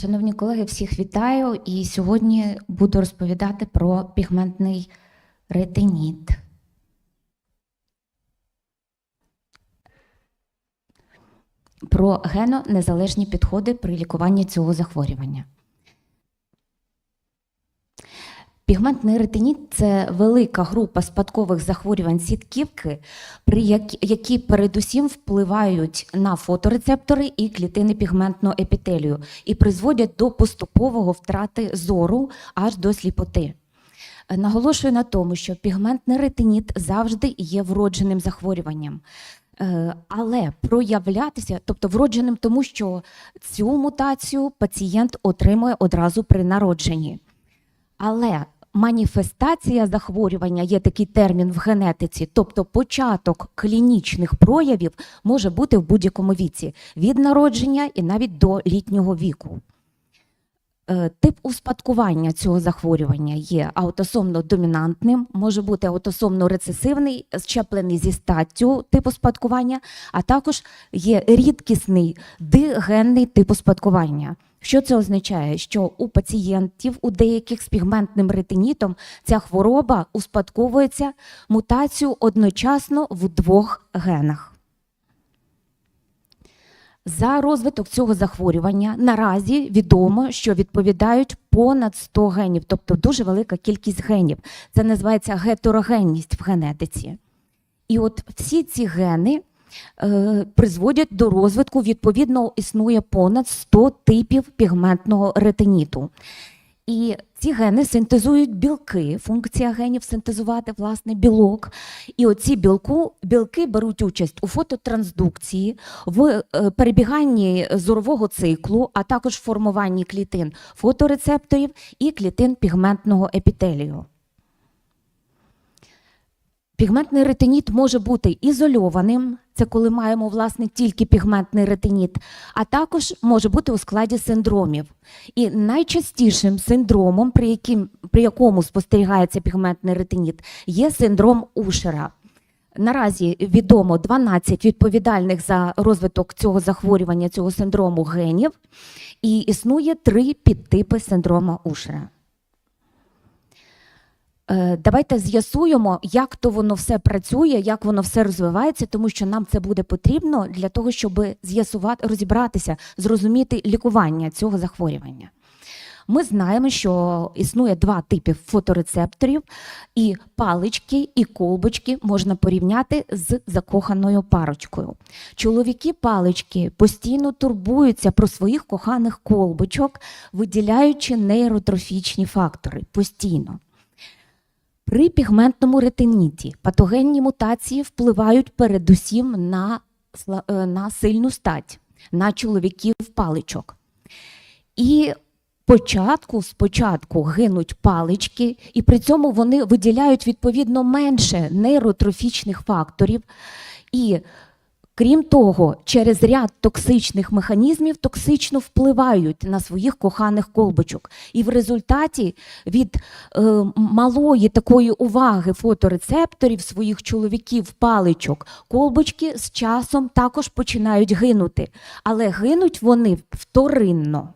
Шановні колеги, всіх вітаю і сьогодні буду розповідати про пігментний ретиніт. Про генно-незалежні підходи при лікуванні цього захворювання. Пігментний ретиніт це велика група спадкових захворювань сітківки, при які, передусім впливають на фоторецептори і клітини пігментного епітелію і призводять до поступового втрати зору аж до сліпоти. Наголошую на тому, що пігментний ретиніт завжди є вродженим захворюванням. Е, Але проявлятися, тобто вродженим, тому що цю мутацію пацієнт отримує одразу при народженні. Але маніфестація захворювання є такий термін в генетиці, тобто початок клінічних проявів може бути в будь-якому віці від народження і навіть до літнього віку. Е, Тип успадкування цього захворювання є аутосомно домінантним, може бути аутосомно рецесивний, щеплений зі статтю типу спадкування, а також є рідкісний дигенний тип успадкування. Що це означає? Що у пацієнтів, у деяких з пігментним ретинітом, ця хвороба успадковується мутацію одночасно в двох генах. За розвиток цього захворювання наразі відомо, що відповідають понад 100 генів, тобто дуже велика кількість генів. Це називається гетерогенність в генетиці. І от всі ці гени призводять до розвитку, відповідно, існує понад 100 типів пігментного ретиніту. І ці гени синтезують білки. Функція генів синтезувати власне білок. І оці білку, білки беруть участь у фототрансдукції, в е, перебіганні зорового циклу, а також формуванні клітин фоторецепторів і клітин пігментного епітелію. Пігментний ретиніт може бути ізольованим, це коли маємо власне тільки пігментний ретиніт, а також може бути у складі синдромів. І найчастішим синдромом, при, яким, при якому спостерігається пігментний ретиніт, є синдром Ушера. Наразі відомо 12 відповідальних за розвиток цього захворювання, цього синдрому генів, і існує три підтипи синдрому Ушера. Е, Давайте з'ясуємо, як то воно все працює, як воно все розвивається, тому що нам це буде потрібно для того, щоб з'ясувати, розібратися, зрозуміти лікування цього захворювання. Ми знаємо, що існує два типи фоторецепторів, і палички, і колбочки можна порівняти з закоханою парочкою. Чоловіки палички постійно турбуються про своїх коханих колбочок, виділяючи нейротрофічні фактори постійно. При пігментному ретиніті патогенні мутації впливають передусім на, е, на сильну стать, на чоловіків паличок. І початку, спочатку гинуть палички, і при цьому вони виділяють відповідно менше нейротрофічних факторів. І Крім того, через ряд токсичних механізмів токсично впливають на своїх коханих колбочок. І в результаті від е, малої такої уваги фоторецепторів своїх чоловіків паличок колбочки з часом також починають гинути. Але гинуть вони вторинно.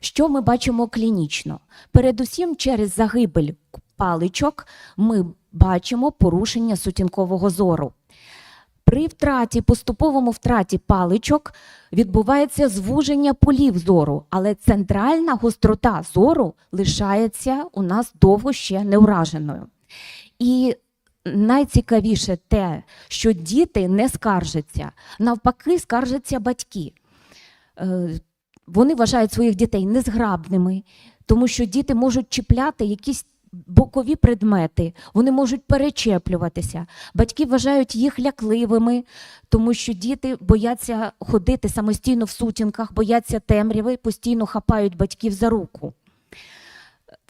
Що ми бачимо клінічно? Передусім, через загибель паличок ми бачимо порушення сутінкового зору. При втраті, поступовому втраті паличок відбувається звуження полів зору, але центральна гострота зору лишається у нас довго ще не враженою. І найцікавіше те, що діти не скаржаться, навпаки, скаржаться батьки. Е, Вони вважають своїх дітей незграбними, тому що діти можуть чіпляти якісь бокові предмети, вони можуть перечеплюватися. Батьки вважають їх лякливими, тому що діти бояться ходити самостійно в сутінках, бояться темряви, постійно хапають батьків за руку.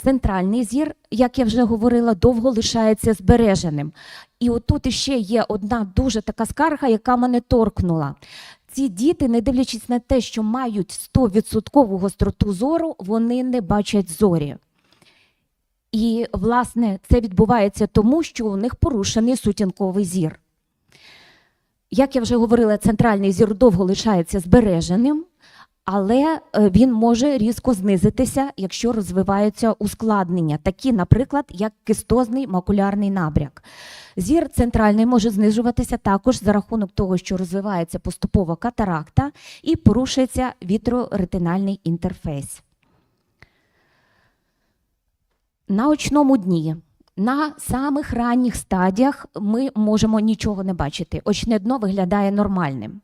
Центральний зір, як я вже говорила, довго лишається збереженим. І отут іще є одна дуже така скарга, яка мене торкнула. Ці діти, не дивлячись на те, що мають 100% гостроту зору, вони не бачать зорі. І, власне, це відбувається тому, що у них порушений сутінковий зір. Як я вже говорила, центральний зір довго лишається збереженим, але е, він може різко знизитися, якщо розвиваються ускладнення, такі, наприклад, як кистозний макулярний набряк. Зір центральний може знижуватися також за рахунок того, що розвивається поступово катаракта і порушується вітроретинальний інтерфейс. На очному дні на самих ранніх стадіях ми можемо нічого не бачити. Очне дно виглядає нормальним.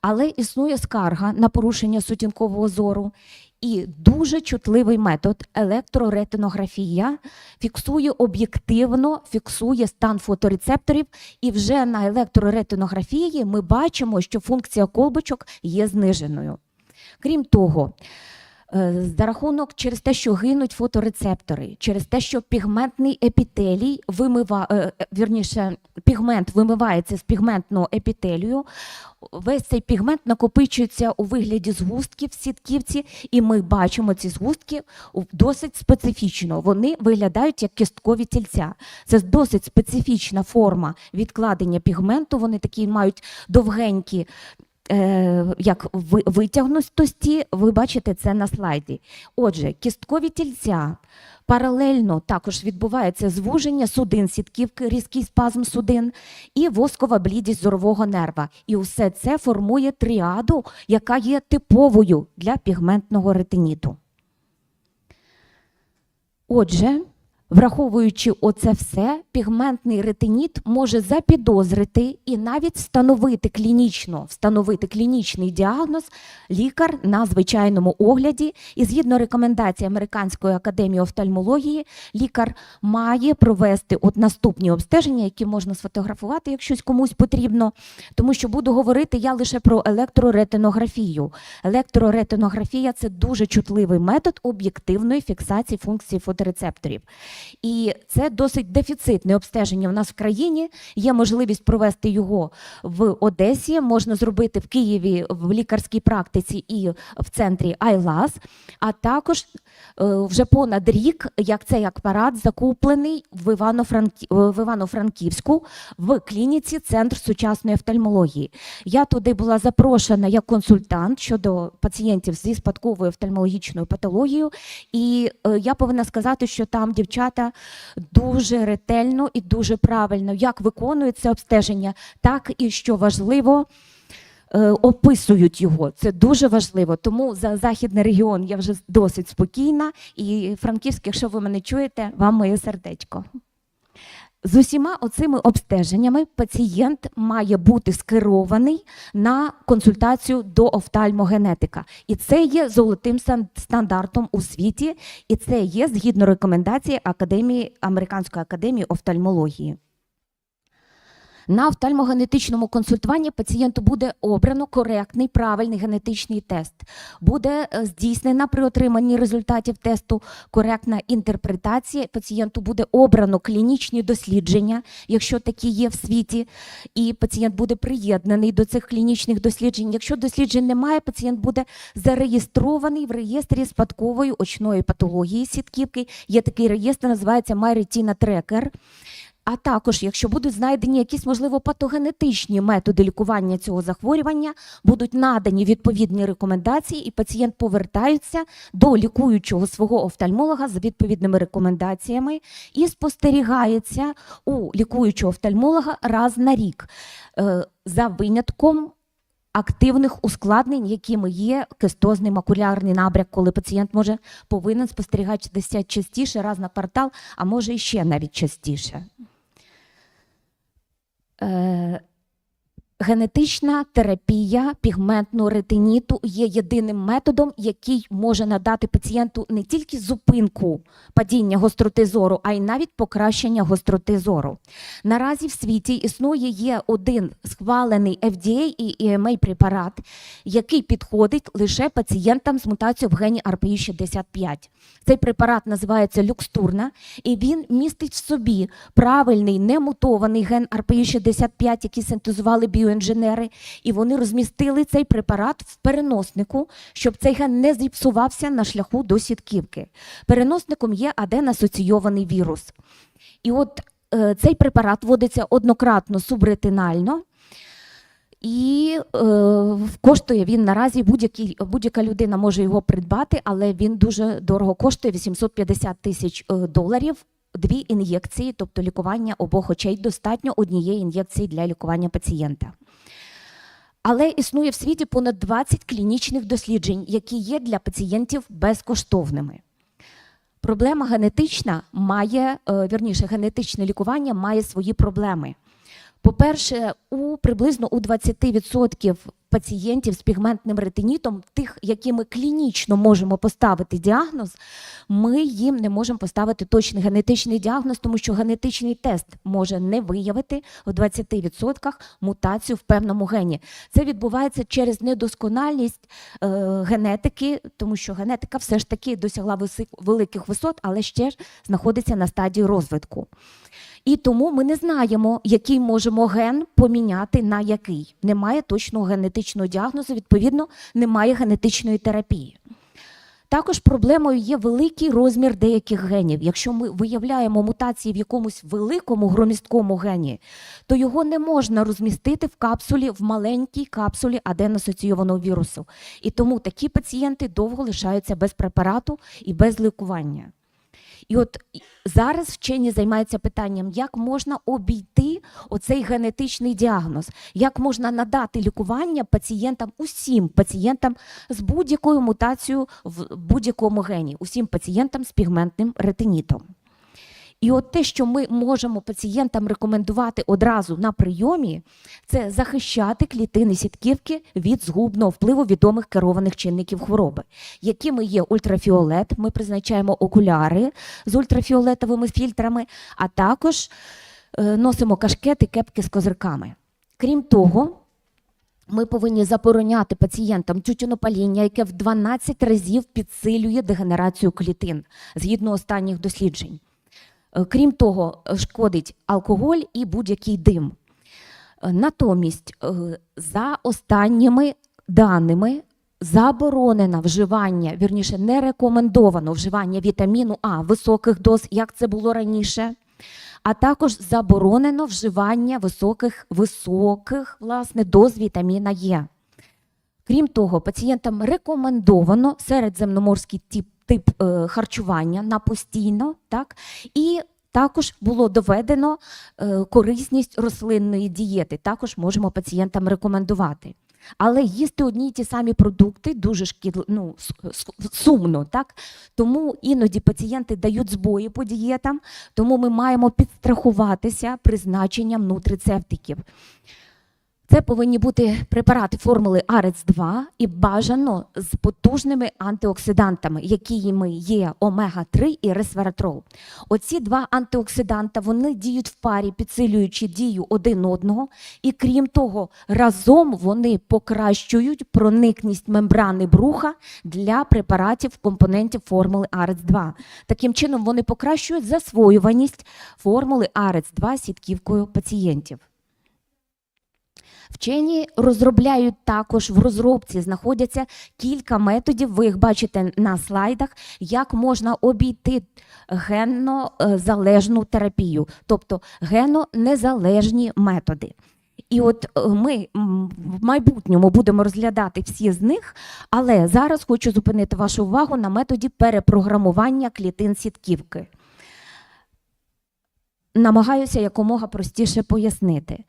Але існує скарга на порушення сутінкового зору, і дуже чутливий метод електроретинографія фіксує об'єктивно, фіксує стан фоторецепторів, і вже на електроретинографії ми бачимо, що функція колбочок є зниженою. Крім того, За рахунок через те, що гинуть фоторецептори, через те, що пігментний епітелій вимива, е, е, вірніше, пігмент вимивається з пігментного епітелію, весь цей пігмент накопичується у вигляді згустків сітківці, і ми бачимо ці згустки досить специфічно. Вони виглядають як кісткові тільця. Це досить специфічна форма відкладення пігменту. Вони такі мають довгенькі е, як витягнутості, ви бачите це на слайді. Отже, кісткові тільця паралельно також відбувається звуження судин сітківки, різкий спазм судин і воскова блідість зорового нерва. І все це формує тріаду, яка є типовою для пігментного ретиніту. Отже, враховуючи оце все, пігментний ретиніт може запідозрити і навіть встановити клінічно, встановити клінічний діагноз лікар на звичайному огляді. І згідно рекомендацій Американської академії офтальмології, лікар має провести от наступні обстеження, які можна сфотографувати, якщо комусь потрібно. Тому що буду говорити я лише про електроретинографію. Електроретинографія це дуже чутливий метод об'єктивної фіксації функції фоторецепторів. І це досить дефіцитне обстеження в нас в країні. Є можливість провести його в Одесі, можна зробити в Києві в лікарській практиці і в центрі Айлас. А також е, вже понад рік, як цей апарат закуплений е, в Івано-Франківську в клініці Центр сучасної офтальмології. Я туди була запрошена як консультант щодо пацієнтів зі спадковою офтальмологічною патологією. І е, я повинна сказати, що там дівчата дуже ретельно і дуже правильно як виконують це обстеження, так і що важливо. е, Описують його, це дуже важливо. Тому за західний регіон я вже досить спокійна. І Франківськ, якщо ви мене чуєте, вам моє сердечко. З усіма оцими обстеженнями пацієнт має бути скерований на консультацію до офтальмогенетика. І це є золотим стандартом у світі, і це є згідно рекомендації Академії Американської академії офтальмології. На офтальмогенетичному консультуванні пацієнту буде обрано коректний правильний генетичний тест. Буде е, здійснена при отриманні результатів тесту коректна інтерпретація. Пацієнту буде обрано клінічні дослідження, якщо такі є в світі, і пацієнт буде приєднаний до цих клінічних досліджень. Якщо досліджень немає, пацієнт буде зареєстрований в реєстрі спадкової очної патології сітківки. Є такий реєстр, називається MyRetina Tracker. А також, якщо будуть знайдені якісь, можливо, патогенетичні методи лікування цього захворювання, будуть надані відповідні рекомендації, і пацієнт повертається до лікуючого свого офтальмолога за відповідними рекомендаціями і спостерігається у лікуючого офтальмолога раз на рік е, за винятком. Активних ускладнень, якими є кистозний макулярний набряк, коли пацієнт може повинен спостерігатися частіше, раз на квартал, а може і ще навіть частіше. Е, Генетична терапія пігментного ретиніту є єдиним методом, який може надати пацієнту не тільки зупинку падіння гостроти зору, а й навіть покращення гостроти зору. Наразі в світі існує є один схвалений FDA і EMA препарат, який підходить лише пацієнтам з мутацією в гені RPI65. Цей препарат називається Люкстурна, і він містить в собі правильний немутований ген RPI65, який синтезували біоінженери, і вони розмістили цей препарат в переноснику, щоб цей ген не зіпсувався на шляху до сітківки. Переносником є аден-асоційований вірус. І от е, цей препарат вводиться однократно субретинально. І е, коштує він наразі будь-яка людина може його придбати, але він дуже дорого коштує 850 тисяч е, доларів. Дві ін'єкції, тобто лікування обох очей, достатньо однієї ін'єкції для лікування пацієнта. Але існує в світі понад 20 клінічних досліджень, які є для пацієнтів безкоштовними. Проблема генетична має, е, вірніше, генетичне лікування має свої проблеми. По-перше, у приблизно у 20% пацієнтів з пігментним ретинітом, тих, які ми клінічно можемо поставити діагноз, ми їм не можемо поставити точний генетичний діагноз, тому що генетичний тест може не виявити в 20% мутацію в певному гені. Це відбувається через недоскональність е, генетики, тому що генетика все ж таки досягла виси- великих висот, але ще ж знаходиться на стадії розвитку. І тому ми не знаємо, який можемо ген поміняти на який. Немає точного генетичного діагнозу, відповідно, немає генетичної терапії. Також проблемою є великий розмір деяких генів. Якщо ми виявляємо мутації в якомусь великому громісткому гені, то його не можна розмістити в капсулі, в маленькій капсулі аден-асоційованого вірусу. І тому такі пацієнти довго лишаються без препарату і без лікування. І от зараз вчені займаються питанням, як можна обійти оцей генетичний діагноз, як можна надати лікування пацієнтам, усім пацієнтам з будь-якою мутацією в будь-якому гені, усім пацієнтам з пігментним ретинітом. І от те, що ми можемо пацієнтам рекомендувати одразу на прийомі, це захищати клітини сітківки від згубного впливу відомих керованих чинників хвороби, якими є ультрафіолет. Ми призначаємо окуляри з ультрафіолетовими фільтрами, а також е, носимо кашкети, кепки з козирками. Крім того, ми повинні забороняти пацієнтам тютюнопаління, яке в 12 разів підсилює дегенерацію клітин згідно останніх досліджень. Е, Крім того, е, шкодить алкоголь і будь-який дим. Е, Натомість, за останніми даними, заборонено вживання, вірніше, не рекомендовано вживання вітаміну А високих доз, як це було раніше. А також заборонено вживання високих, високих власне, доз вітаміна Е. Крім того, пацієнтам рекомендовано середземноморський тип, тип е, харчування на постійно, так, і також було доведено е, корисність рослинної дієти. Також можемо пацієнтам рекомендувати. Але їсти одні й ті самі продукти дуже шкідливо, ну, сумно, так? Тому іноді пацієнти дають збої по дієтам, тому ми маємо підстрахуватися призначенням нутрицептиків. Це повинні бути препарати формули АРЕЦ-2 і бажано з потужними антиоксидантами, якими є омега-3 і ресвератрол. Оці два антиоксиданта вони діють в парі, підсилюючи дію один одного, і крім того, разом вони покращують проникність мембрани бруха для препаратів компонентів формули АРЕЦ-2. Таким чином, вони покращують засвоюваність формули АРЕЦ-2 сітківкою пацієнтів. Вчені розробляють також в розробці, знаходяться кілька методів. Ви їх бачите на слайдах, як можна обійти генно-залежну терапію, тобто генно-незалежні методи. І от е, ми в майбутньому будемо розглядати всі з них, але зараз хочу зупинити вашу увагу на методі перепрограмування клітин сітківки. Намагаюся якомога простіше пояснити.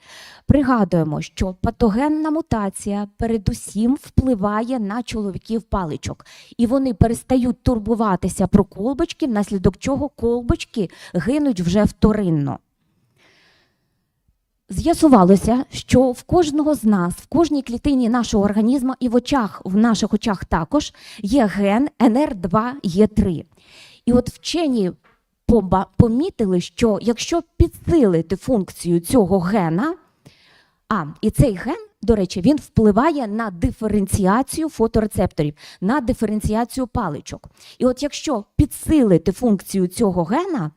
Пригадуємо, що патогенна мутація передусім впливає на чоловіків паличок, і вони перестають турбуватися про колбочки, внаслідок чого колбочки гинуть вже вторинно. З'ясувалося, що в кожного з нас, в кожній клітині нашого організму і в очах, в наших очах також є ген НР2Е3. І от вчені помітили, що якщо підсилити функцію цього гена, а і цей ген, до речі, він впливає на диференціацію фоторецепторів, на диференціацію паличок. І от якщо підсилити функцію цього гена,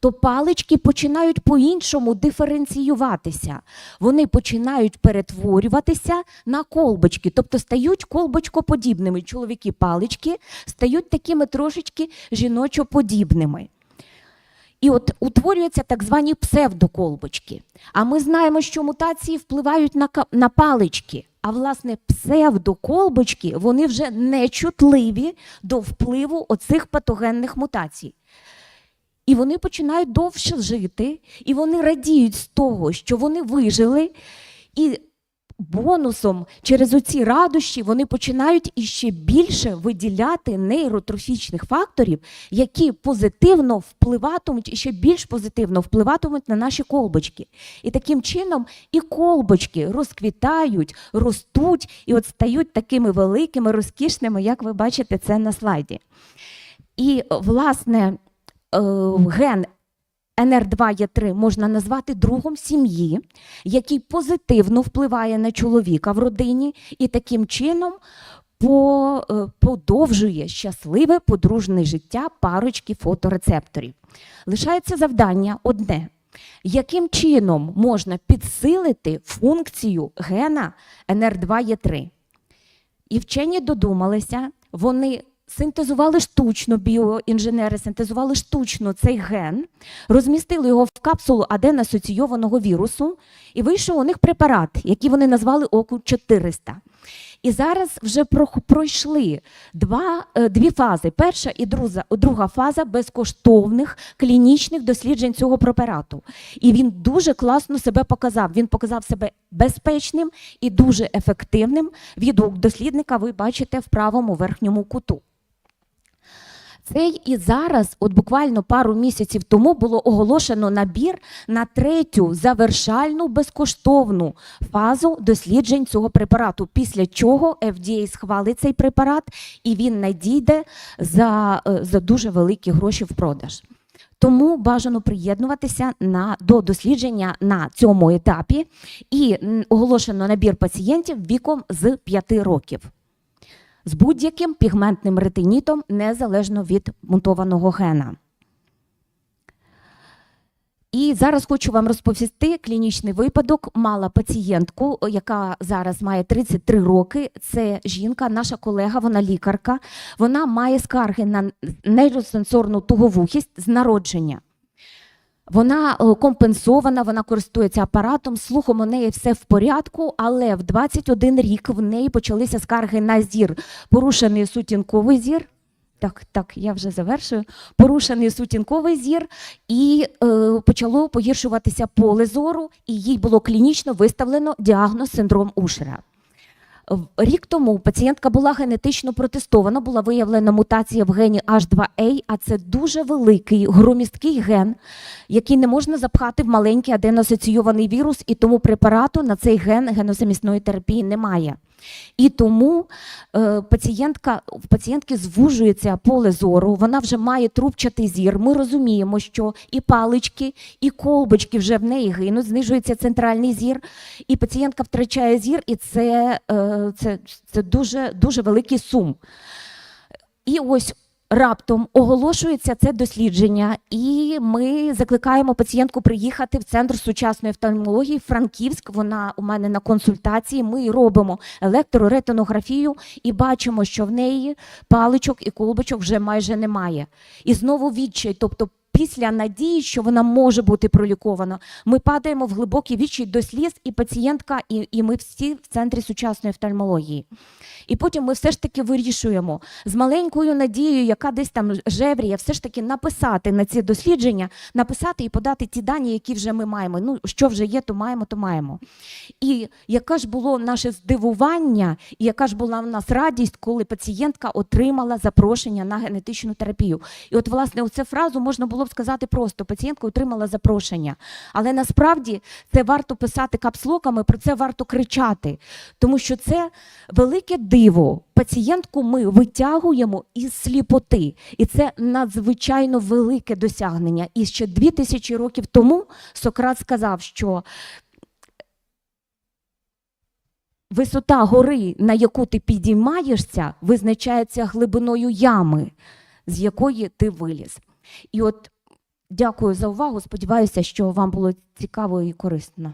то палички починають по-іншому диференціюватися. Вони починають перетворюватися на колбочки, тобто стають колбочкоподібними. Чоловіки палички стають такими трошечки жіночоподібними. І от утворюються так звані псевдоколбочки. А ми знаємо, що мутації впливають на, на палички. А власне, псевдоколбочки вони вже не чутливі до впливу оцих патогенних мутацій. І вони починають довше жити, і вони радіють з того, що вони вижили, і бонусом через оці радощі вони починають іще більше виділяти нейротрофічних факторів, які позитивно впливатимуть і ще більш позитивно впливатимуть на наші колбочки. І таким чином і колбочки розквітають, ростуть і от стають такими великими, розкішними, як ви бачите це на слайді. І, власне, е, ген НР2Є3 можна назвати другом сім'ї, який позитивно впливає на чоловіка в родині і таким чином е, подовжує щасливе подружне життя парочки фоторецепторів. Лишається завдання одне. Яким чином можна підсилити функцію гена НР2Є3? І вчені додумалися, вони синтезували штучно, біоінженери синтезували штучно цей ген, розмістили його в капсулу аден-асоційованого вірусу, і вийшов у них препарат, який вони назвали оку 400. І зараз вже пройшли два, е, дві фази. Перша і друга, друга фаза безкоштовних клінічних досліджень цього препарату. І він дуже класно себе показав. Він показав себе безпечним і дуже ефективним. Відгук дослідника ви бачите в правому верхньому куту. Цей і зараз, от буквально пару місяців тому, було оголошено набір на третю завершальну безкоштовну фазу досліджень цього препарату. Після чого FDA схвалить цей препарат і він надійде за, е, за дуже великі гроші в продаж. Тому бажано приєднуватися на, до дослідження на цьому етапі і оголошено набір пацієнтів віком з 5 років з будь-яким пігментним ретинітом незалежно від мутованого гена. І зараз хочу вам розповісти клінічний випадок. Мала пацієнтку, яка зараз має 33 роки. Це жінка, наша колега, вона лікарка. Вона має скарги на нейросенсорну туговухість з народження. Вона е, компенсована, вона користується апаратом, слухом у неї все в порядку, але в 21 рік в неї почалися скарги на зір, порушений сутінковий зір. Так, так, я вже завершую. Порушений сутінковий зір, і е, почало погіршуватися поле зору, і їй було клінічно виставлено діагноз синдром Ушера. Рік тому пацієнтка була генетично протестована, була виявлена мутація в гені H2A, а це дуже великий громісткий ген, який не можна запхати в маленький аденоасоційований вірус, і тому препарату на цей ген геносамісної терапії немає. І тому е, пацієнтка, в пацієнтки звужується поле зору, вона вже має трубчатий зір. Ми розуміємо, що і палички, і колбочки вже в неї гинуть, знижується центральний зір, і пацієнтка втрачає зір, і це, е, це, це дуже, дуже великий сум. І ось раптом оголошується це дослідження, і ми закликаємо пацієнтку приїхати в центр сучасної офтальмології Франківськ. Вона у мене на консультації. Ми робимо електроретинографію і бачимо, що в неї паличок і колбочок вже майже немає. І знову відчай, тобто. Після надії, що вона може бути пролікована, ми падаємо в глибокий відчай до сліз, і пацієнтка, і, і ми всі в центрі сучасної офтальмології. І потім ми все ж таки вирішуємо з маленькою надією, яка десь там жевріє, все ж таки написати на ці дослідження, написати і подати ті дані, які вже ми маємо. Ну, що вже є, то маємо, то маємо. І яке ж було наше здивування, і яка ж була в нас радість, коли пацієнтка отримала запрошення на генетичну терапію. І от, власне, оцю фразу можна було б сказати просто: пацієнтка отримала запрошення. Але насправді це варто писати капслоками, про це варто кричати, тому що це велике диво. Пацієнтку ми витягуємо із сліпоти, і це надзвичайно велике досягнення. І ще дві тисячі років тому Сократ сказав, що висота гори, на яку ти підіймаєшся, визначається глибиною ями, з якої ти виліз. І от дякую за увагу. Сподіваюся, що вам було цікаво і корисно.